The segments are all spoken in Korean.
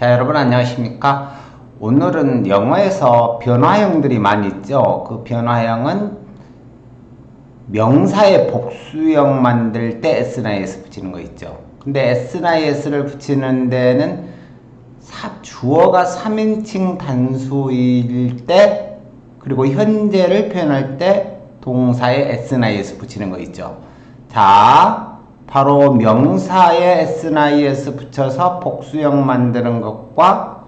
자, 여러분 안녕하십니까? 오늘은 영어에서 변화형들이 많이 있죠. 그 변화형은 명사의 복수형 만들 때 s나 s 붙이는 거 있죠. 근데 s나 s를 붙이는 데는 사, 주어가 3인칭 단수일 때 그리고 현재를 표현할 때 동사에 s나 s 붙이는 거 있죠. 자, 바로 명사에 s나 es 붙여서 복수형 만드는 것과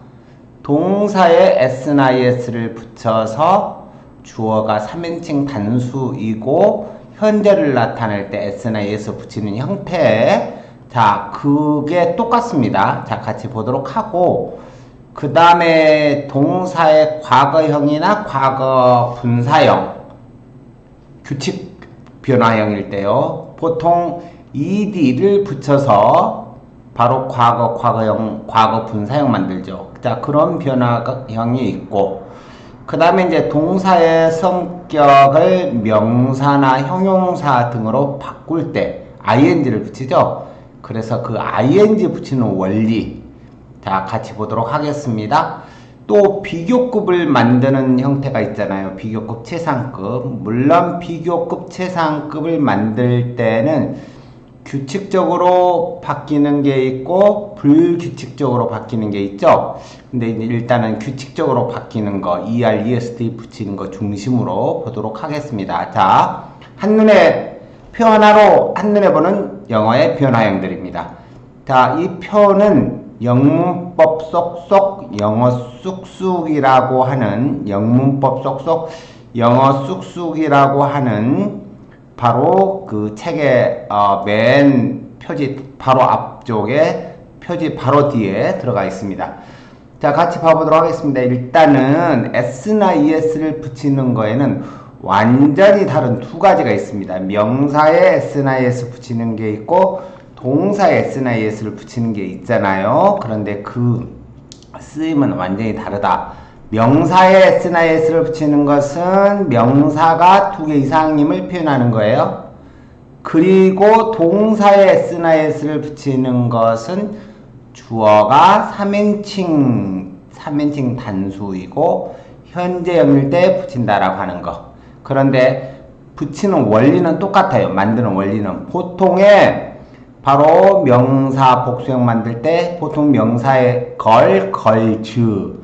동사에 s나 es를 붙여서 주어가 3인칭 단수이고 현재를 나타낼 때 s나 es 붙이는 형태. 자 그게 똑같습니다. 자 같이 보도록 하고. 그 다음에 동사의 과거형이나 과거 분사형 규칙 변화형일 때요. 보통 ed를 붙여서 바로 과거 과거형 과거 분사형 만들죠 자 그런 변화형이 있고 그 다음에 이제 동사의 성격을 명사나 형용사 등으로 바꿀 때 ing를 붙이죠. 그래서 그 ing 붙이는 원리 자 같이 보도록 하겠습니다. 또 비교급을 만드는 형태가 있잖아요. 비교급 최상급. 물론 비교급 최상급을 만들 때는 규칙적으로 바뀌는 게 있고 불규칙적으로 바뀌는 게 있죠. 근데 일단은 규칙적으로 바뀌는 거 ER, ESD 붙이는 거 중심으로 보도록 하겠습니다. 자, 한눈에 표현하로 한눈에 보는 영어의 변화형들입니다. 자, 이 표는 영문법 쏙쏙 영어 쑥쑥이라고 하는 영문법 쏙쏙 영어 쑥쑥이라고 하는 바로 그 책의 어, 맨 표지 바로 앞쪽에 표지 바로 뒤에 들어가 있습니다. 자, 같이 봐보도록 하겠습니다. 일단은 S나 ES를 붙이는 거에는 완전히 다른 두 가지가 있습니다. 명사에 S나 ES 붙이는 게 있고 동사에 S나 ES를 붙이는 게 있잖아요. 그런데 그 쓰임은 완전히 다르다. 명사에 s나 s를 붙이는 것은 명사가 두 개 이상임을 표현하는 거예요. 그리고 동사에 s나 s를 붙이는 것은 주어가 3인칭, 3인칭 단수이고 현재형일 때 붙인다라고 하는 거. 그런데 붙이는 원리는 똑같아요. 만드는 원리는 보통의 바로 명사 복수형 만들 때 보통 명사의 걸, 걸즈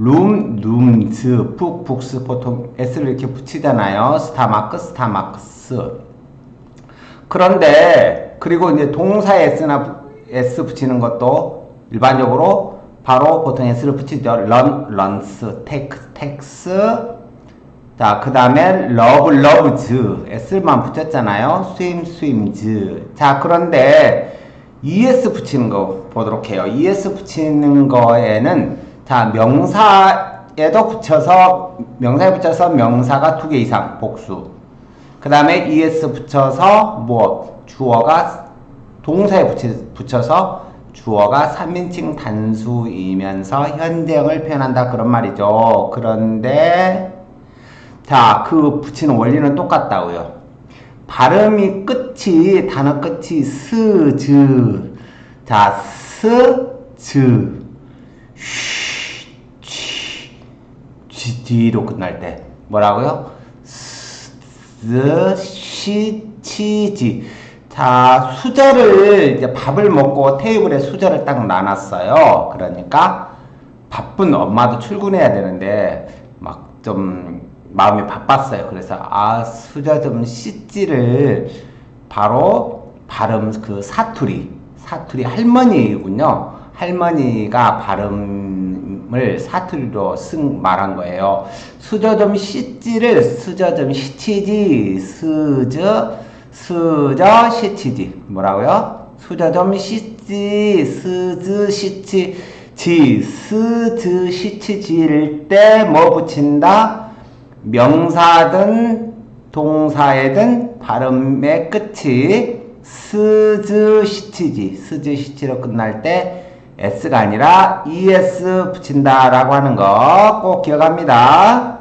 룸, 룸즈, 푹, 북스 보통 s를 이렇게 붙이잖아요. 스타마크, 스타마크스. 그런데 그리고 이제 동사에 s나 s 붙이는 것도 일반적으로 바로 보통 s를 붙이죠. 런, 런스, 텍스. 자, 그 다음에 러브, 러브즈. s만 붙였잖아요. 스임, 스임즈. 자, 그런데 es 붙이는 거 보도록 해요. es 붙이는 거에는 자, 명사에도 붙여서, 명사에 붙여서 명사가 두 개 이상, 복수. 그 다음에 es 붙여서 뭐, 주어가 동사에 붙여서 주어가 3인칭 단수이면서 현재형을 표현한다. 그런 말이죠. 그런데, 자, 그 붙이는 원리는 똑같다고요. 발음이 끝이, 단어 끝이 스, 즈. 자, 스, 즈. 쥐, 뒤로 끝날 때. 뭐라고요? 스, 시, 치, 지. 자, 수저를, 이제 밥을 먹고 테이블에 수저를 딱 놔놨어요. 그러니까 바쁜 엄마도 출근해야 되는데, 막 좀 마음이 바빴어요. 그래서, 아, 수저 좀 씻지를 바로 발음 그 사투리, 사투리 할머니군요. 할머니가 발음 을 사투리로 쓴 말한 거예요. 수저 좀 씻지를 수저 좀 씻지지, 수저, 수저 씻지지. 뭐라고요? 수저 좀 씻지, 스즈 씻지, 지, 스즈 씻지일 때 뭐 붙인다? 명사든 동사에든 발음의 끝이 스즈 시치지, 스즈 시치로 끝날 때 s가 아니라 es 붙인다라고 하는 거 꼭 기억합니다.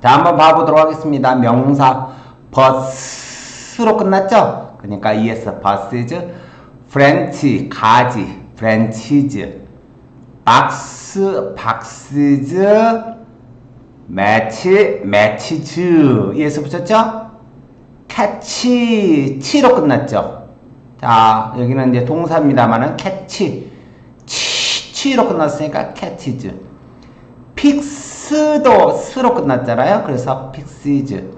자, 한번 봐보도록 하겠습니다. 명사 버스로 끝났죠? 그러니까 es, 버스즈, 프렌치, 가지, 프렌치즈. 박스, 박스즈, 매치, 매치즈. 이에서 붙였죠? 캐치, 치로 끝났죠? 자, 여기는 이제 동사입니다만은 캐치, 치, 치로 끝났으니까 캐치즈. 픽스도 스로 끝났잖아요. 그래서 픽시즈.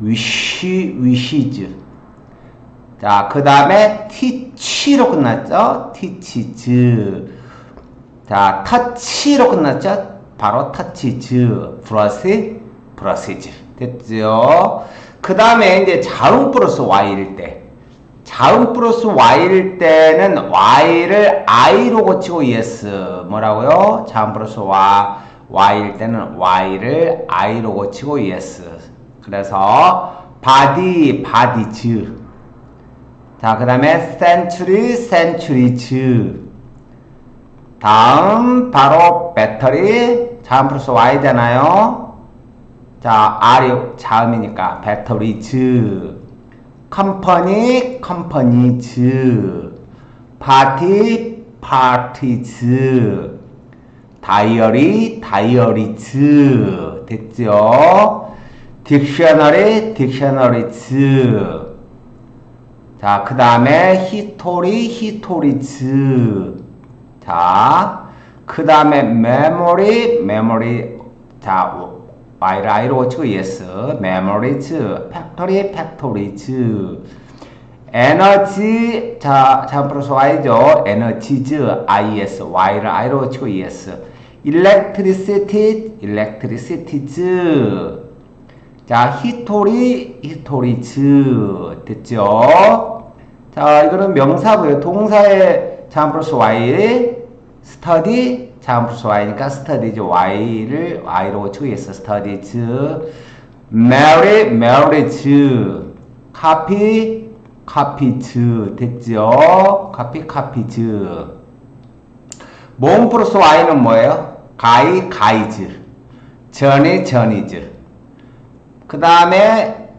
위시, 위시즈. 자, 그 다음에 티치로 끝났죠? 티치즈. 자, 터치로 끝났죠? 바로 터치즈. 브러시, 브러시즈. 됐죠? 그 다음에 이제 자음 플러스 y일 때. 자음 플러스 y일 때는 y를 i로 고치고 yes. 뭐라고요? 자음 플러스 y, y일 때는 y를 i로 고치고 yes. 그래서 body, body즈. 자, 그 다음에 century, centuries. 다음 바로 배터리 자음 플러스 y잖아요. 자, r이 자음이니까 배터리즈. 컴퍼니, 컴퍼니즈. 파티, 파티즈. 다이어리, 다이어리즈. 됐죠? 딕셔너리, 딕셔너리즈. 자, 그 다음에 히토리, 히토리즈. 자, 그 다음에 메모리, 메모리. 자, 고치고 yes. 메모리즈. 팩토리, 팩토리즈. 에너지, 자, 자, 플러스 y죠. 에너지즈, is. y를 i로 고치고 yes. electricity, electricities. 자, 히토리, 히토리즈. 됐죠? 자, 이거는 명사고요. 동사의 플러스 y, 자음 플러스 y니까 studies, y를 y로 있어. studies. marry, marriage. copy, copies. 됐죠? copy, copies. 몸 플러스 y는 뭐예요? 가이, 가이즈. 전이, 전이즈. 그 다음에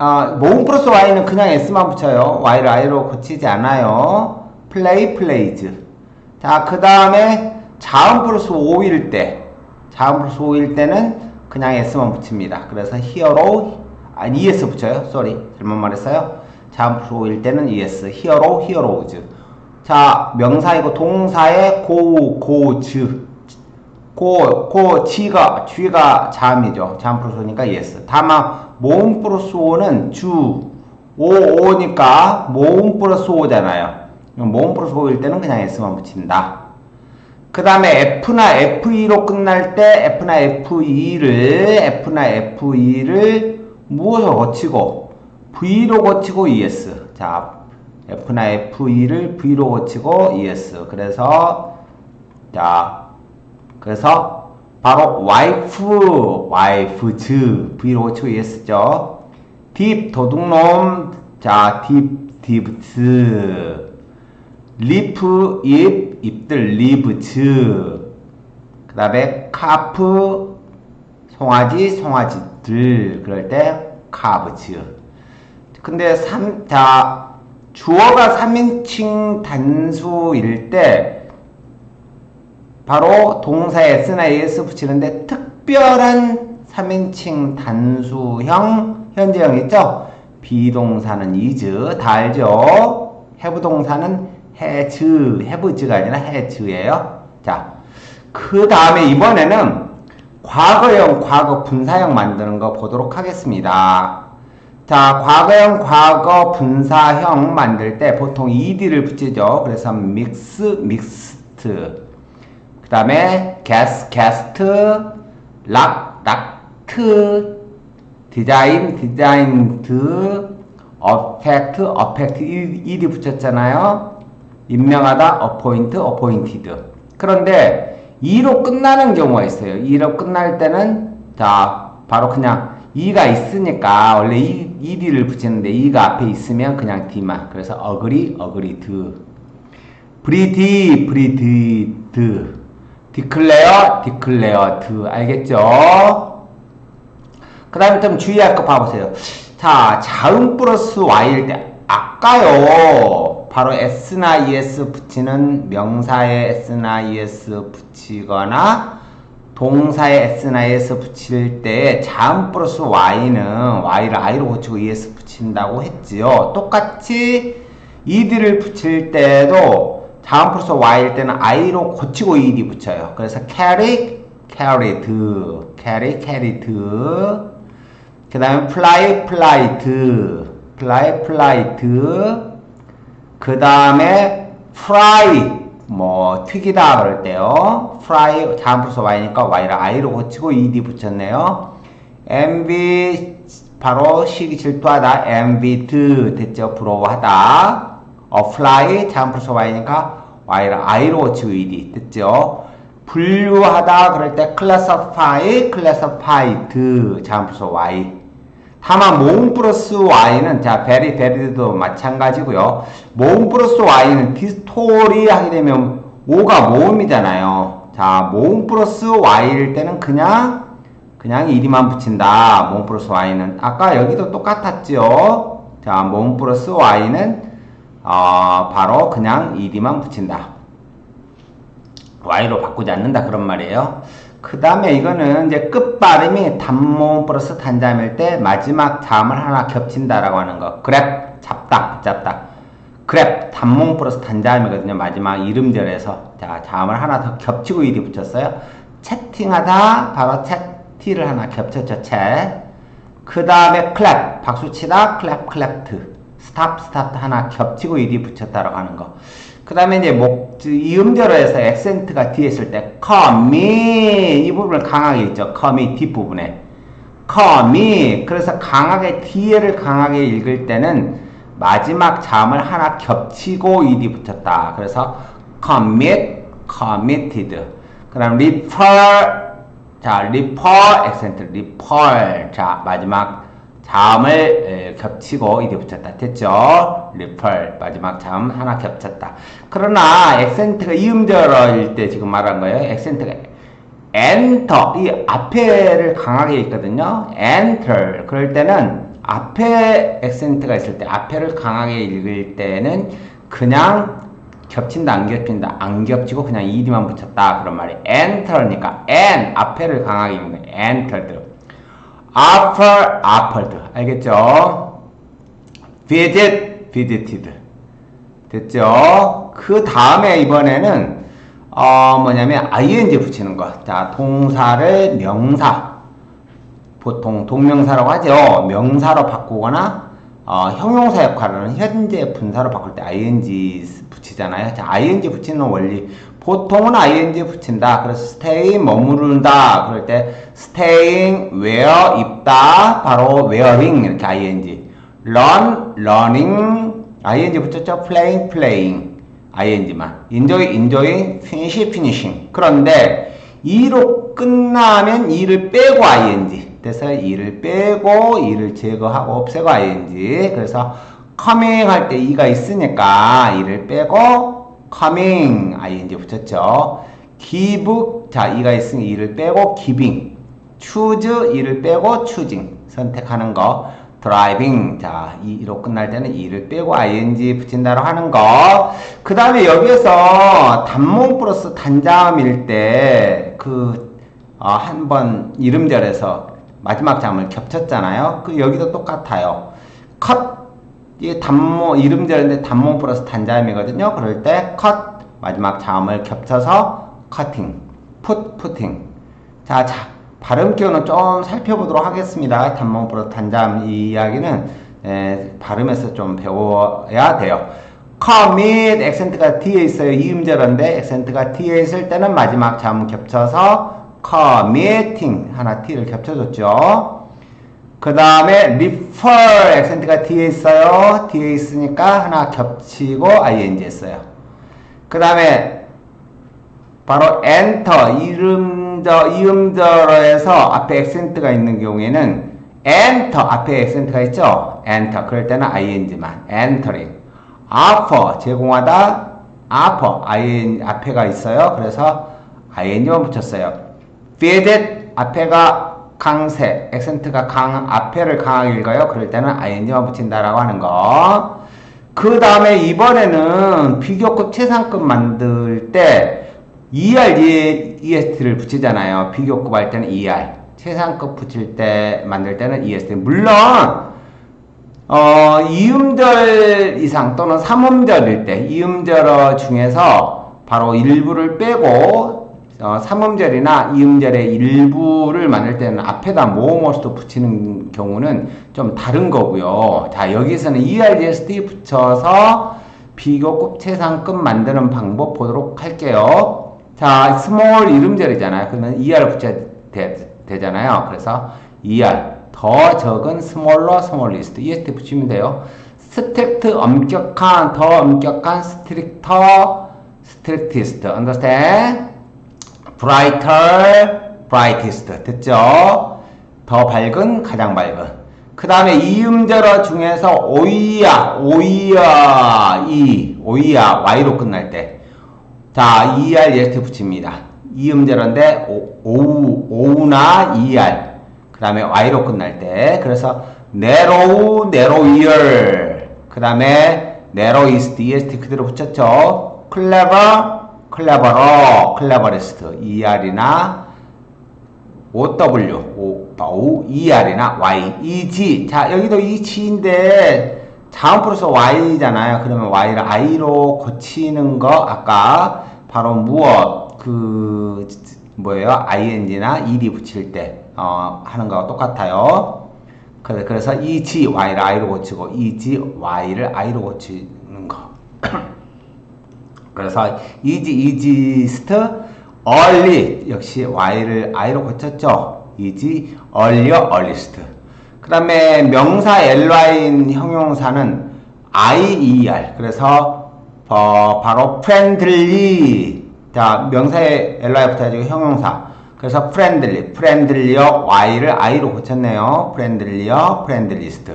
어, 모음 플러스 y는 그냥 s만 붙여요. y를 i로 고치지 않아요. play, plays. 자, 그 다음에 자음 플러스 5일 때, 자음 플러스 5일 때는 그냥 s만 붙입니다. 그래서 hero, 아니 es 붙여요. sorry, 잘못 말했어요. 자음 플러스 5일 때는 es, hero, heroes. 자, 명사이고 동사의 go, goes. 고, 고, 지가, 쥐가 자음이죠. 자음 플러스 오니까 yes. 다만, 모음 플러스 오는 주, 오, 오니까 모음 플러스 오잖아요. 모음 플러스 오일 때는 그냥 s만 붙인다. 그 다음에 F나 F2로 끝날 때 F나 F2를, F나 F2를 무엇을 거치고, V로 거치고 ES. 자, F나 F2를 V로 거치고 ES. 그래서, 자, 그래서 바로 와이프, 와이프즈 V로 고치고 ES죠. 딥 도둑놈 자 딥, 딥스 리프, 잎, 잎들 리브즈 그 다음에 카프 송아지, 송아지들 그럴 때 카브즈 근데 삼, 자 주어가 3인칭 단수일 때 바로 동사에 s나 es 붙이는데 특별한 3인칭 단수형 현재형 있죠? 비동사는 is 다 알죠? have 동사는 has, have즈가 아니라 has예요. 자, 그 다음에 이번에는 과거형, 과거 분사형 만드는 거 보도록 하겠습니다. 자, 과거형, 과거 분사형 만들 때 보통 ed를 붙이죠. 그래서 mix, mixed. 그 다음에 디자인, 디자인드, 어펙트, 어펙트, 일이 붙였잖아요. 임명하다, 어포인트, 어포인티드. 그런데 2로 끝나는 경우가 있어요. 2로 끝날 때는 자, 바로 그냥 2가 있으니까 원래 2, 1을 붙이는데 2가 앞에 있으면 그냥 D만. 그래서 어그리, 어그리드. 브리디, 브리디드. 디클레어, 디클레어드. 알겠죠? 그 다음에 좀 주의할 거 봐보세요. 자, 자음 플러스 y일 때, 아까요. 바로 s나 es 붙이는 명사에 s나 es 붙이거나 동사에 s나 es 붙일 때 자음 플러스 y는 y를 i로 고치고 es 붙인다고 했지요. 똑같이 ed를 붙일 때도 자음 플러스 y일 때는 i로 고치고 ed 붙여요. 그래서 carry, carried, carry, carried. 그 다음에 fly, flight, fly, flight. 그 다음에 fry, 뭐 튀기다 그럴 때요. fry 자음 플러스 y니까 y를 i로 고치고 ed 붙였네요. mv 바로 시기 질투하다 mv 드 됐죠. 부러워하다. 어, fly 자음 플러스 y니까 y를 i로 고치고 ed 됐죠. 분류하다 그럴 때 classify, classified 자음 플러스 y 다만 모음 플러스 y는 자 very very도 마찬가지고요. 모음 플러스 y는 디스토리 하게 되면 오가 모음이잖아요. 자 모음 플러스 y일 때는 그냥 그냥 이리만 붙인다. 모음 플러스 y는 아까 여기도 똑같았죠. 자 모음 플러스 y는 어, 바로 그냥 이리만 붙인다. Y로 바꾸지 않는다 그런 말이에요. 그 다음에 이거는 이제 끝 발음이 단모음 플러스 단자음일 때 마지막 자음을 하나 겹친다라고 하는 거. 그랩, 잡다, 붙잡다. 그랩, 단모음 플러스 단자음이거든요. 마지막 이름절에서. 자, 자음을 하나 더 겹치고 이리 붙였어요. 채팅하다, 바로 채티를 하나 겹쳤죠, 채. 그 다음에 클랩, 박수치다, 클랩, 클랩트. 스탑, 스탑 하나 겹치고 이리 붙였다라고 하는 거. 그 다음에 이제 목, 이음절로 해서 액센트가 뒤에 있을 때, com이, 이 부분을 강하게 있죠. com이 뒷부분에. com이, 그래서 강하게, 뒤에를 강하게 읽을 때는 마지막 자음을 하나 겹치고 이디 붙였다. 그래서 commit, committed. 그 다음 refer, 자, refer, 액센트, refer. 자, 마지막 자음을 에, 겹치고 이디 붙였다. 됐죠? 리펄 마지막 자음 하나 겹쳤다. 그러나 액센트가 이음절어일 때 지금 말한 거예요. 액센트가 enter 이 앞에를 강하게 있거든요. enter 그럴 때는 앞에 액센트가 있을 때 앞에를 강하게 읽을 때는 그냥 겹친다 안 겹친다 안 겹치고 그냥 ed만 붙였다 그런 말이 enter니까 n 앞에를 강하게 읽는 거예요. entered offer, offered. 알겠죠? visit, visited. 됐죠? 그 다음에 이번에는 어 뭐냐면 ing 붙이는 거. 자, 동사를 명사. 보통 동명사라고 하죠. 명사로 바꾸거나 어, 형용사 역할은 현재 분사로 바꿀 때 ing 붙이잖아요. 자, ing 붙이는 원리. 보통은 ing 붙인다. 그래서 stay 머무른다. 그럴 때 staying wear 입다. 바로 wearing 이렇게 ing. run running ing 붙였죠. playing playing ing만. enjoy enjoying finish finishing. 그런데 이로 끝나면 이를 빼고 ing. 그래서 이를 빼고 이를 제거하고 없애고 ing. 그래서 coming 할 때 이가 있으니까 이를 빼고 coming ing 붙였죠. give 자 이가 있으니 이를 빼고 giving. choose 이를 빼고 choosing 선택하는 거. driving 자 이로 끝날 때는 이를 빼고 ing 붙인다고 하는 거. 그 다음에 여기에서 단모음 플러스 단자음일 때그 어, 한번 이름절에서 마지막 자음을 겹쳤잖아요. 그 여기도 똑같아요. 컷 이게 단모 이름절인데 단모 플러스 단자음이거든요. 그럴 때 컷 마지막 자음을 겹쳐서 커팅, 풋, 푸팅. 자, 자 발음 기호는 좀 살펴보도록 하겠습니다. 단모 플러스 단자음 이 이야기는 에, 발음에서 좀 배워야 돼요. commit 액센트가 뒤에 있어요. 이음절인데 액센트가 뒤에 있을 때는 마지막 자음 겹쳐서 committing 하나 t를 겹쳐줬죠. 그 다음에 refer 액센트가 뒤에 있어요. 뒤에 있으니까 하나 겹치고 ing 했어요. 그 다음에 바로 enter 이름저 이음절어에서 앞에 액센트가 있는 경우에는 enter 앞에 액센트가 있죠. enter 그럴 때는 ing만 entering offer 제공하다 offer ing 앞에가 있어요. 그래서 ing만 붙였어요. visit 앞에가 강세 액센트가 강 앞에를 강하게 읽어요. 그럴 때는 ing만 붙인다라고 하는 거. 그 다음에 이번에는 비교급 최상급 만들 때 ER, EST를 붙이잖아요. 비교급 할 때는 ER. 최상급 붙일 때, 만들 때는 EST. 물론, 어, 이음절 이상 또는 삼음절일 때, 이음절어 중에서 바로 일부를 빼고, 어, 삼음절이나 이음절의 일부를 만들 때는 앞에다 모음어스도 붙이는 경우는 좀 다른 거고요. 자, 여기서는 ERDST 붙여서 비교급 최상급 만드는 방법 보도록 할게요. 자, 스몰 이름절이잖아요. 그러면 ER 붙여야 되, 되잖아요. 그래서 ER 더 적은 스몰러 스몰리스트 EST 붙이면 돼요. 스트릭트 엄격한 더 엄격한 스트릭터 스트릭티스트 understand? Brighter, brightest. 됐죠? 더 밝은, 가장 밝은. 그 다음에 이음절어 중에서 오이야, 오이야, 이, 오이야, y로 끝날 때. 자, er, yes 붙입니다. 이음절어인데, 오, 오우나 er. 그 다음에 y로 끝날 때. 그래서, narrow, narrower. 그 다음에, narrowest, est 그대로 붙였죠. clever, 클레버러, 클레버리스트, ER이나 OW, O, O, ER이나 Y, EG. 자, 여기도 EG인데, 자음 플러스 Y잖아요. 그러면 Y를 I로 고치는 거, 아까 바로 무엇, 그, 뭐예요? ING나 ED 붙일 때, 어, 하는 거와 똑같아요. 그래서 EG, Y를 I로 고치고, EG, Y를 I로 고치는 거. 그래서 easy, easiest, early 역시 y를 i로 고쳤죠. easy, earlier, earliest. 그 다음에 명사 ly인 형용사는 ier. 그래서 어, 바로 friendly. 자 명사에 ly 붙어가지고 형용사. 그래서 friendly, friendlier y를 i로 고쳤네요. friendlier, friendliest.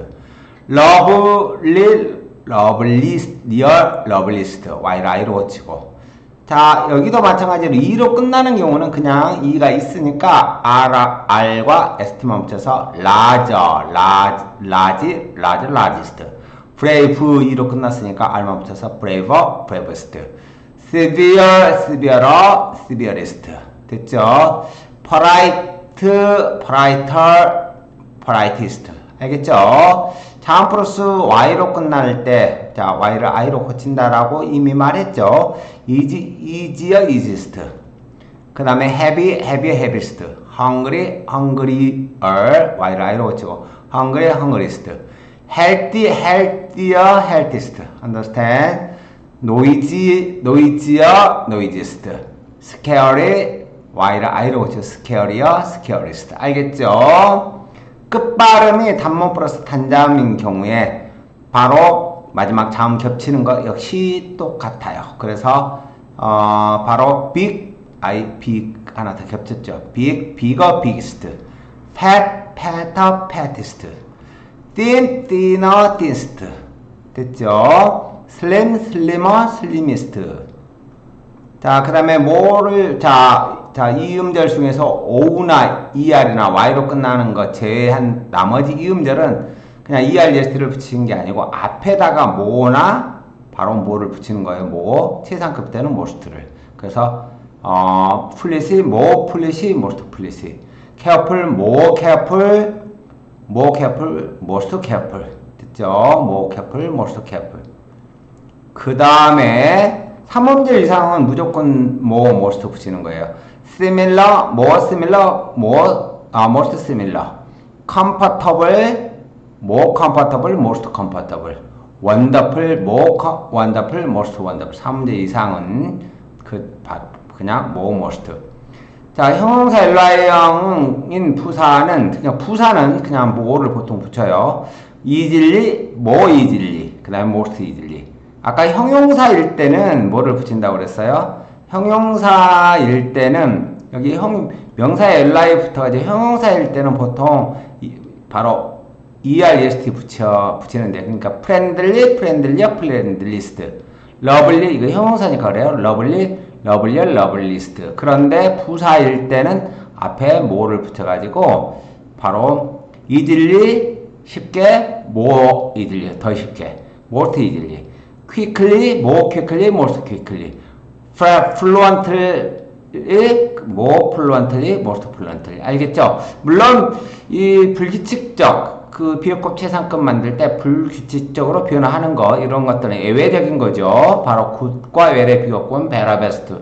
lovely, 러블리스, 리얼 러블리스트 Y를 I로 고치고 자 여기도 마찬가지로 E로 끝나는 경우는 그냥 E가 있으니까 R, R과 ST만 붙여서 larger, large, large, large, largest brave E로 끝났으니까 R만 붙여서 braver, bravest severe, severer, severest 됐죠? polite, politer, politest 알겠죠? 자음 플러스 y로 끝날 때, 자, y를 i로 고친다라고 이미 말했죠. easy, easier, easiest. 그 다음에 heavy, heavier, heaviest. hungry, hungrier, y를 i로 고치고, hungry, hungriest. healthy, healthier, healthiest. understand? noisy, noisier, noisiest. scary, y를 i로 고치고, scarier, scariest. 알겠죠? 끝발음이 단문 플러스 단자음인 경우에 바로 마지막 자음 겹치는 거 역시 똑같아요. 그래서 어, 바로 big, I, big 하나 더 겹쳤죠. big, bigger, biggest. fat, fatter, fattest. thin, thinner, thinnest. 됐죠? slim, slimmer, slimmest. 자, 그 다음에 뭐를, 자, 자, 이 음절 중에서 O나 ER이나 Y로 끝나는 것 제외한 나머지 이 음절은 그냥 ER, EST를 붙이는 게 아니고 앞에다가 뭐나 바로 뭐를 붙이는 거예요. 뭐, 최상급 때는 모스트를. 그래서, 어, 플리시, 뭐, 플리시, 모스트 플리시. careful, more careful, more careful, most careful. 됐죠? more careful, most careful. 그 다음에 3음절 이상은 무조건 more, most 붙이는 거예요. similar, more similar, more, uh, most similar. comfortable, more comfortable, most comfortable. wonderful, more wonderful, most wonderful. 3문제 이상은 그, 그냥 more, most. 자, 형용사 일라형인 부사는, 그냥 부사는 그냥 more를 보통 붙여요. easily, more easily. 그 다음에 most easily. 아까 형용사일 때는 뭐를 붙인다고 그랬어요? 형용사일 때는 여기 형 명사의 li 붙어가지고 형용사일 때는 보통 이, 바로 EREST 붙여 붙이는데 그러니까 friendly, friendlier, friendliest, lovely 이거 형용사니까 그래요. lovely, lovelier, loveliest. 그런데 부사일 때는 앞에 뭐를 붙여가지고 바로 easily 쉽게 more easily 더 쉽게 more easily quickly, more quickly, most quickly. fluently, more fluently, most fluently. 알겠죠? 물론 이 불규칙적 그 비교급 최상급 만들 때 불규칙적으로 변화하는 거 이런 것들은 예외적인 거죠. 바로 굿과 웰의 비교급은 better, best.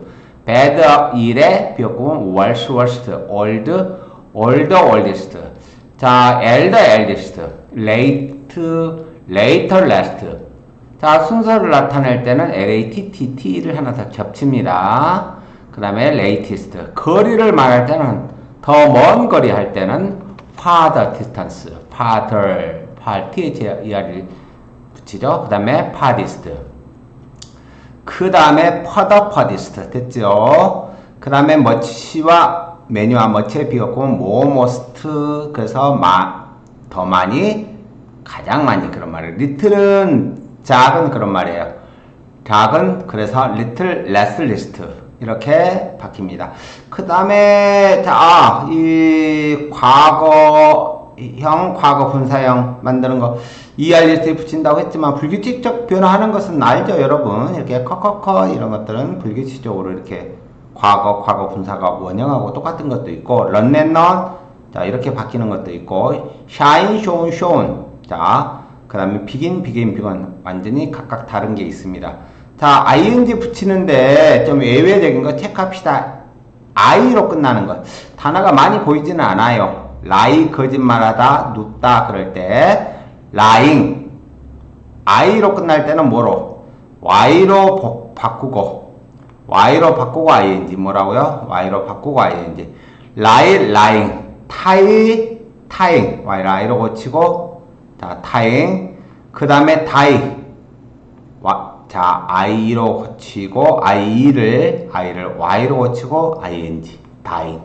bad, 일의 비교급은 worse, worst. old, older, oldest. 자, elder, eldest. late, later, last. 자, 순서를 나타낼 때는 LATTT를 하나 더 겹칩니다. 그 다음에 latest. 거리를 말할 때는 더 먼 거리 할 때는 farther distance. farther, far, THER을 붙이죠. 그 다음에 farthest. 그 다음에 further, farthest. 됐죠? 그 다음에 much와 메뉴와 much의 비교급은 most. 그래서 마, 더 많이, 가장 많이 그런 말이에요. little은 작은 그런 말이에요. 작은 그래서 little less list 이렇게 바뀝니다. 그 다음에 자, 이 과거형, 과거 분사형 만드는 거 ER리스트에 붙인다고 했지만 불규칙적 변화하는 것은 알죠, 여러분. 이렇게 커커커 이런 것들은 불규칙적으로 이렇게 과거, 과거 분사가 원형하고 똑같은 것도 있고 런앤런 자 이렇게 바뀌는 것도 있고 shine, shown, shown 자 그 다음에 begin, begin, begun 완전히 각각 다른 게 있습니다. 자, ing 붙이는데 좀 예외적인 거 체크합시다. i로 끝나는 것. 단어가 많이 보이지는 않아요. lie, 거짓말하다, 눕다 그럴 때 lying. i로 끝날 때는 뭐로? y로 복- 바꾸고 y로 바꾸고 ing 뭐라고요? y로 바꾸고 ing. lie, lying. tie, tying. y i로 고치고 자, tying. 그 다음에 die. 와, 자, i로 고치고 i를 i를 y로 고치고 ing. dying.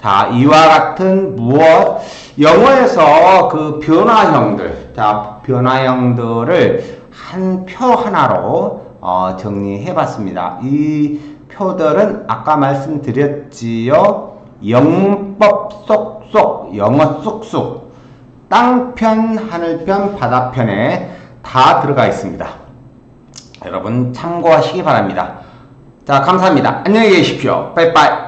자, 이와 같은 무엇 영어에서 그 변화형들, 자, 변화형들을 한 표 하나로 어, 정리해 봤습니다. 이 표들은 아까 말씀드렸지요. 영문법 쏙쏙, 영어 쑥쑥. 땅편, 하늘편, 바다편에 다 들어가 있습니다. 여러분 참고하시기 바랍니다. 자, 감사합니다. 안녕히 계십시오. 빠이빠이.